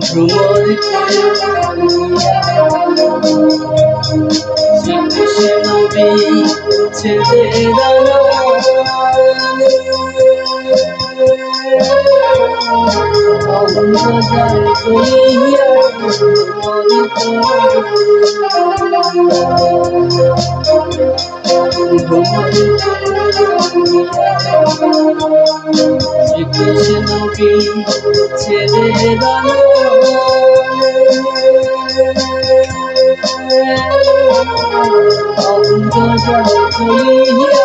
ভ্রমর ছেড়ে দাঁড়া শ্রীকৃষ্ণকে ছেড়ে দানো অঙ্গ জলিয়া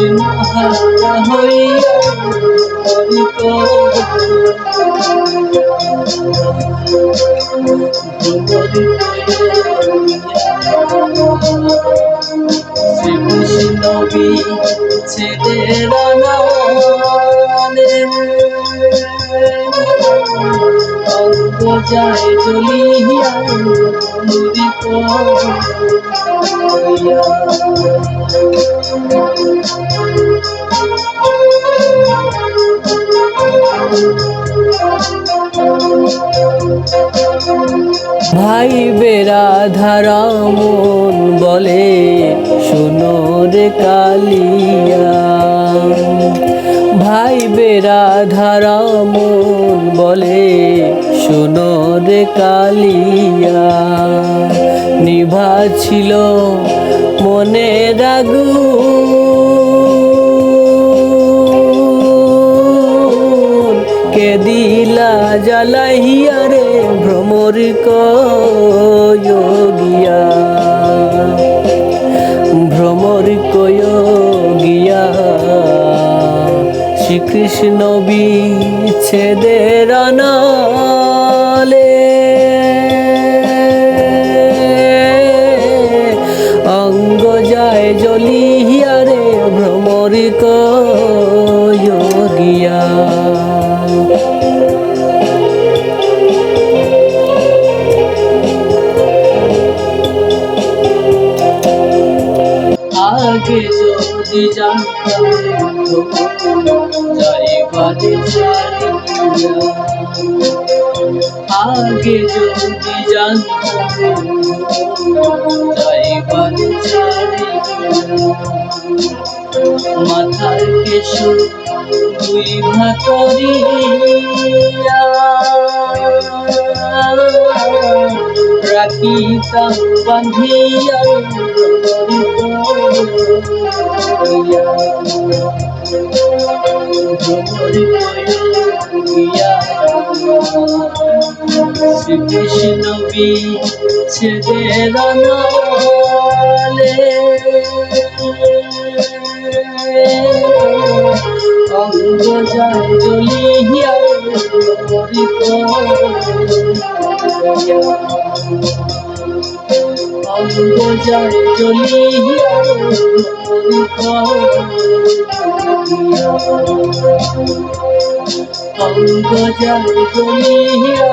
হারা হইয়া হরি শ্রীকৃষ্ণ বি অঙ্গ যায় চলিয়া পড়িয়া ভাই বেরা ধারা মন বলে ভাই বেরা ধারা মন বলে, শোনো রে কালিয়া, নিভা ছিল মনে রাগু কে দিলা জ্বালাইয়া রে ভ্রমর কয়োগিয়া শ্রীকৃষ্ণ বিচ্ছেদের আনালে আগে যদি জানতাম মাথার কেশু দুই ভাতরিয়া রাখিতাম বাঁধিয়া শ্রীকৃষ্ণ বিচ্ছেদের নলে অঙ্গ জ্বলিয়া অঙ্গ যায় অঙ্গ যায় জ্বলিয়া